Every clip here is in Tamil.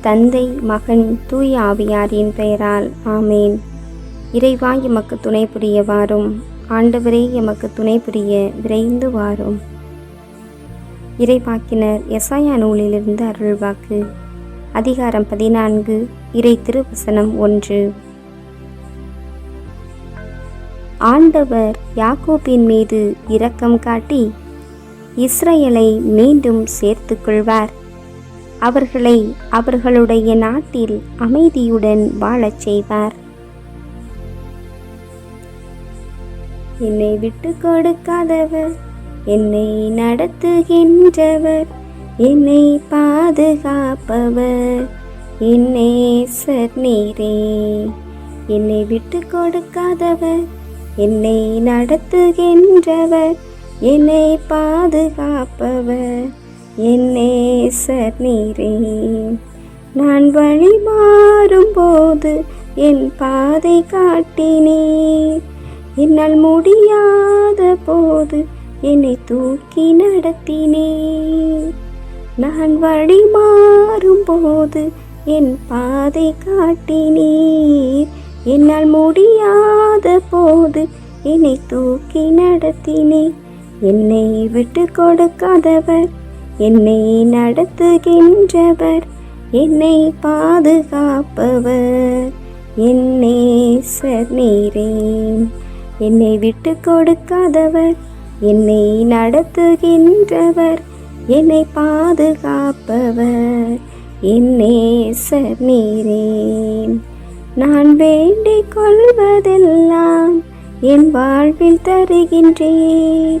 தந்தை மகன் தூய ஆவியாரின் பெயரால். ஆமேன். இறைவா எமக்கு துணை புரிய வாரும். ஆண்டவரே எமக்கு துணை புரிய விரைந்து வாரும். இறைவாக்கினர் எசாயா நூலிலிருந்து அருள்வாக்கு. அதிகாரம் பதினான்கு இறை திருவசனம் ஒன்று. ஆண்டவர் யாக்கோபின் மீது இரக்கம் காட்டி இஸ்ரேலை மீண்டும் சேர்த்துக் கொள்வார். அவர்களை அவர்களுடைய நாட்டில் அமைதியுடன் வாழச் செய்வார். என்னை விட்டு கொடுக்காதவர் என்னை நடத்துகின்றவர் என்னை பாதுகாப்பவர். என்னை நீரே என்னை விட்டு கொடுக்காதவர் என்னை நடத்துகின்றவர் என்னை பாதுகாப்பவர். என்னே சர் நீரே. நான் வழி மாறும்போது என் பாதை காட்டினே. என்னால் முடியாத போது என்னை தூக்கி நடத்தினே. நான் வழி மாறும்போது என் பாதை காட்டினீர் என்னால் முடியாத போது என்னை தூக்கி நடத்தினே. என்னை விட்டு கொடுக்காதவர் என்னை நடத்துகின்றவர் என்னை பாதுகாப்பவர். என்னே சர் நீரே என்னை விட்டு கொடுக்காதவர். என்னை நடத்துகின்றவர் என்னை பாதுகாப்பவர். என்னே சர் நீரே நான் வேண்டிக் கொள்வதெல்லாம் என் வாழ்வில் தருகின்றேன்.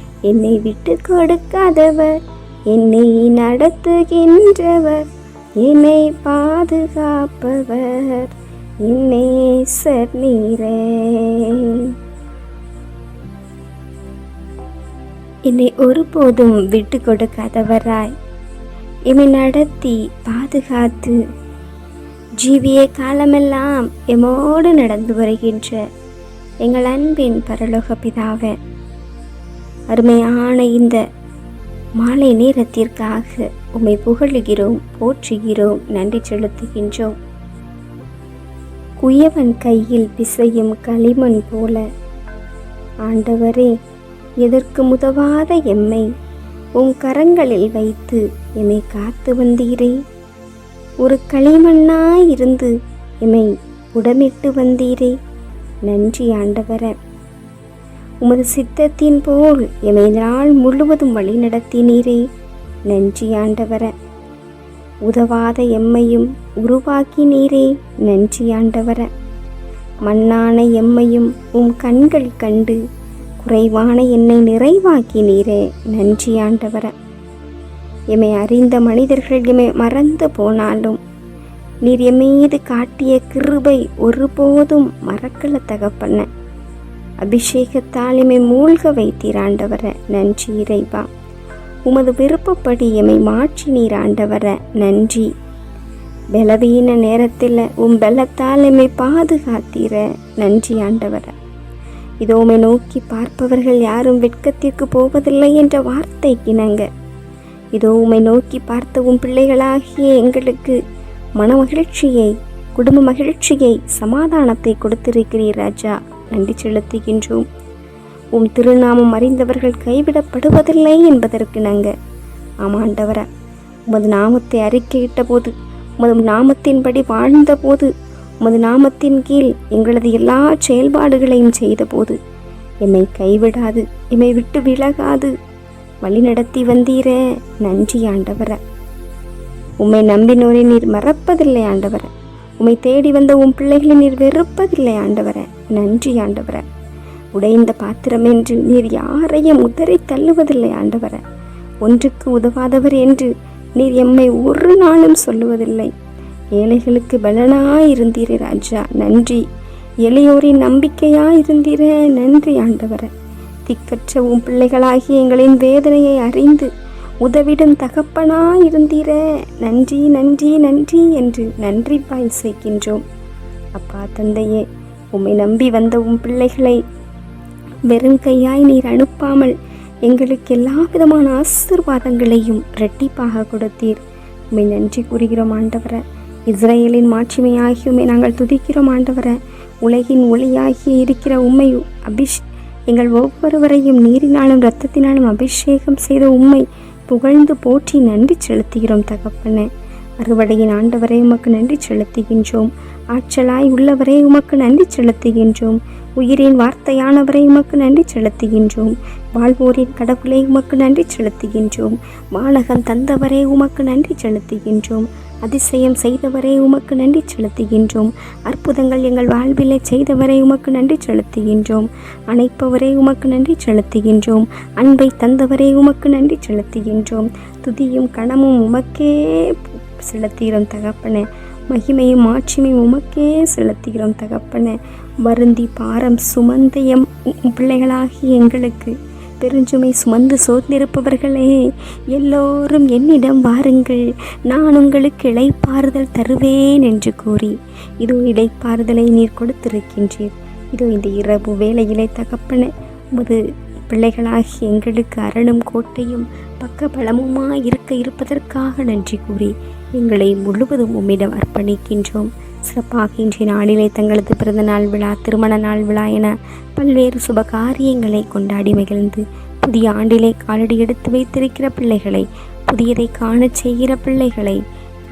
என்னை விட்டு கொடுக்காதவர் என்னை நடத்துகின்றவர் என்னை பாதுகாப்பவர் என்னை சர் நீரே என்னை ஒருபோதும் விட்டு கொடுக்காதவராய் என்னை நடத்தி பாதுகாத்து ஜீவிய காலமெல்லாம் எமோடு நடந்து வருகின்ற எங்கள் அன்பின் பரலோக பிதாவே அருமையான இந்த மாலை நேரத்திற்காக உம்மை புகழுகிறோம் போற்றுகிறோம் நன்றி செலுத்துகின்றோம். குயவன் கையில் பிசையும் களிமண் போல. ஆண்டவரே எதற்கு உதவாத எம்மை உன் கரங்களில் வைத்து எம்மை காத்து வந்தீரே. ஒரு களிமண்ணாய் இருந்து எம்மை உடமிட்டு வந்தீரே. நன்றி ஆண்டவரே. உமது சித்தத்தின் போல் எமை நாள் முழுவதும் வழி நடத்தினீரே. நன்றி ஆண்டவர. உதவாத எம்மையும் உருவாக்கினீரே. நன்றி ஆண்டவர. மண்ணான எம்மையும் உம் கண்கள் கண்டு குறைவான என்னை நிறைவாக்கினீரே. நன்றி ஆண்டவர. எமை அறிந்த மனிதர்கள் எமை மறந்து போனாலும் நீர் எம்மீது காட்டிய கிருபை ஒருபோதும் மறக்கல தகப்பன. அபிஷேகத்தால் எம்மை மூழ்க வைத்தீர் ஆண்டவர நன்றி இறைவா. உமது விருப்பப்படி எம்மை மாற்றி நீர் ஆண்டவர நன்றி. பலவீன நேரத்தில் உம் பலத்தால் எம்மை பாதுகாத்தீர நன்றி ஆண்டவர. இதோ உம்மை நோக்கி பார்ப்பவர்கள் யாரும் வெட்கத்திற்கு போவதில்லை என்ற வார்த்தை கிணங்க இதோ உமை நோக்கி பார்த்த உம் பிள்ளைகளாகிய எங்களுக்கு மன மகிழ்ச்சியை குடும்ப மகிழ்ச்சியை சமாதானத்தை கொடுத்திருக்கிறீர் ராஜா. நன்றி செலுத்துகின்றோம். உம் திருநாமம் அறிந்தவர்கள் கைவிடப்படுவதில்லை என்பதற்கு நாங்கள் ஆமாண்டவர உமது நாமத்தை அறிக்கையிட்ட போது உமது நாமத்தின்படி வாழ்ந்தபோது உமது நாமத்தின் கீழ் எங்களது எல்லா செயல்பாடுகளையும் செய்தபோது என்னை கைவிடாது என்னை விட்டு விலகாது வழிநடத்தி வந்தீர நன்றி ஆண்டவர. உம்மை நம்பினோரை நீர் மறப்பதில்லை ஆண்டவர உம்மை தேடி வந்த உன் பிள்ளைகளை நீர் வெறுப்பதில்லை ஆண்டவரை. நன்றி ஆண்டவர. உடைந்த பாத்திரம் என்று நீர் யாரையும் உதறி தள்ளுவதில்லை ஆண்டவர. ஒன்றுக்கு உதவாதவர் என்று நீர் எம்மை ஒரு நாளும் சொல்லுவதில்லை. ஏழைகளுக்கு பலனாயிருந்தீரே ராஜா. நன்றி. எளியோரின் நம்பிக்கையாயிருந்தீரே. நன்றி ஆண்டவரே. திக்கற்ற உன் பிள்ளைகளாகிய எங்களின் வேதனையை அறிந்து உதவிடும் தகப்பனாயிருந்தீர. நன்றி நன்றி நன்றி என்று நன்றி பாய் செய்கின்றோம். அப்பா தந்தையே உம்மை நம்பி வந்த உன் பிள்ளைகளை வெறும் கையாய் நீர் அனுப்பாமல் எங்களுக்கு எல்லா விதமான ஆசீர்வாதங்களையும் இரட்டிப்பாக கொடுத்தீர். உண்மை நன்றி கூறுகிறோம் ஆண்டவரை. இஸ்ரேலின் மாட்சிமையாகி உம்மை நாங்கள் துதிக்கிறோம் ஆண்டவரை. உலகின் ஒளியாகி இருக்கிற உண்மை அபிஷ் எங்கள் ஒவ்வொருவரையும் நீரினாலும் இரத்தத்தினாலும் அபிஷேகம் செய்த உண்மை புகழ்ந்து போற்றி நன்றி செலுத்துகிறோம் தகப்பனை. அறுவடையின் ஆண்டவரே உமக்கு நன்றி செலுத்துகின்றோம். ஆற்றலாய் உள்ளவரே உமக்கு நன்றி செலுத்துகின்றோம். உயிரின் வார்த்தையானவரை உமக்கு நன்றி செலுத்துகின்றோம். வாழ்வோரின் கடவுளை உமக்கு நன்றி செலுத்துகின்றோம். வானகம் தந்தவரே உமக்கு நன்றி செலுத்துகின்றோம். அதிசயம் செய்தவரை உமக்கு நன்றி செலுத்துகின்றோம். அற்புதங்கள் எங்கள் வாழ்விலே செய்தவரை உமக்கு நன்றி செலுத்துகின்றோம். அணைப்பவரே உமக்கு நன்றி செலுத்துகின்றோம். அன்பை தந்தவரை உமக்கு நன்றி செலுத்துகின்றோம். துதியும் கணமும் உமக்கே செலுத்துகிறோம் தகப்பனே. மகிமையும் மாட்சிமையும் உமக்கே செலுத்துகிறோம் தகப்பனே. வருந்தி பாரம் சுமந்தயம் பிள்ளைகளாகி எங்களுக்கு. பெருஞ்சுமை சுமந்து சோர்ந்திருப்பவர்களே எல்லோரும் என்னிடம் வாருங்கள். நான் உங்களுக்கு இடைப்பாறுதல் தருவேன் என்று கூறி இதோ இடைப்பாறுதலை நீர் கொடுத்திருக்கின்றீர். இதோ இந்த இரவு வேளையிலே தகப்பன உமது பிள்ளைகளாகி எங்களுக்கு அரணும் கோட்டையும் பக்க பலமுமாய் இருக்க இருப்பதற்காக நன்றி கூறி எங்களை முழுவதும் உம்மிடம் அர்ப்பணிக்கின்றோம். சிறப்பாக இன்றைய நாளிலே தங்களது பிறந்த நாள் விழா திருமண நாள் விழா என பல்வேறு சுப காரியங்களை கொண்டாடி மகிழ்ந்து புதிய ஆண்டிலே காலடி எடுத்து வைத்திருக்கிற பிள்ளைகளை புதியதை காணச் செய்கிற பிள்ளைகளை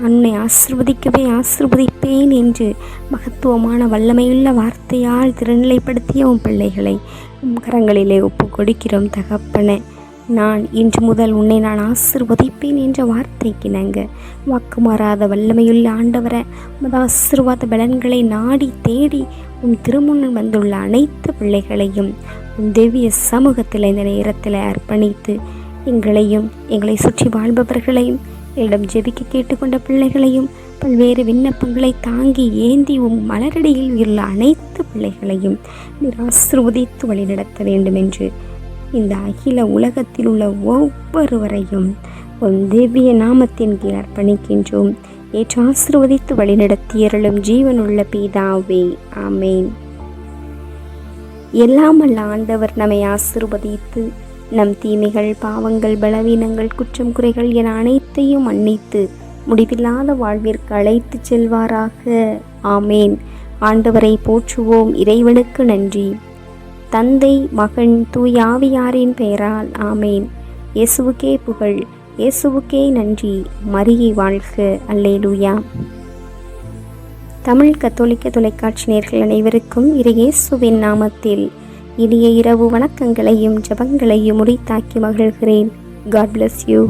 உன்னை ஆசிர்வதிக்கவே ஆசிர்வதிப்பேன் என்று மகத்துவமான வல்லமையுள்ள வார்த்தையால் திருநிலைப்படுத்திய உன் பிள்ளைகளை உன் கரங்களிலே ஒப்பு கொடுக்கிறோம் தகப்பன. நான் இன்று முதல் உன்னை நான் ஆசிர்வதிப்பேன் என்ற வார்த்தைக்கு நாங்க வாக்கு மாறாத வல்லமையுள்ள ஆண்டவரை உமது ஆசிர்வாத பலன்களை நாடி தேடி உன் திருமுன் வந்துள்ள அனைத்து பிள்ளைகளையும் உன் தெய்விய சமூகத்தில் இந்த நேரத்தில் அர்ப்பணித்து எங்களையும் எங்களை சுற்றி வாழ்பவர்களையும் இடம் ஜெபிக்க கேட்டுக்கொண்ட பிள்ளைகளையும் பல்வேறு விண்ணப்பங்களை தாங்கி ஏந்தி உம் மலரடியில் உள்ள அனைத்து பிள்ளைகளையும் நீர் ஆசிர்வதித்து வழிநடத்த வேண்டும் என்று இந்த அகில உலகத்தில் உள்ள ஒவ்வொருவரையும் உன் திவ்ய நாமத்தின் கீழ் அர்ப்பணிக்கின்றோம். ஏற்று ஆசிர்வதித்து வழிநடத்தியருளும் ஜீவனுள்ள பீதாவே ஆமேன். எல்லாமல்ல ஆண்டவர் நம்மை ஆசிர்வதித்து நம் தீமைகள் பாவங்கள் பலவீனங்கள் குற்றம் குறைகள் என அனைத்தையும் மன்னித்து முடிவில்லாத வாழ்விற்கு அழைத்து செல்வாராக. ஆமேன். ஆண்டவரை போற்றுவோம். இறைவனுக்கு நன்றி. தந்தை மகன் தூயாவியாரின் பெயரால் ஆமேன். இயேசுவுக்கே புகழ். இயேசுவுக்கே நன்றி. மரியை வாழ்க. அல்லேலூயா. தமிழ் கத்தோலிக்க தொலைக்காட்சி நேர்கள் அனைவருக்கும் இறையேசுவின் நாமத்தில் இனிய இரவு வணக்கங்களையும் ஜபங்களையும் முடித்தாக்கி மகிழ்கிறேன். God bless you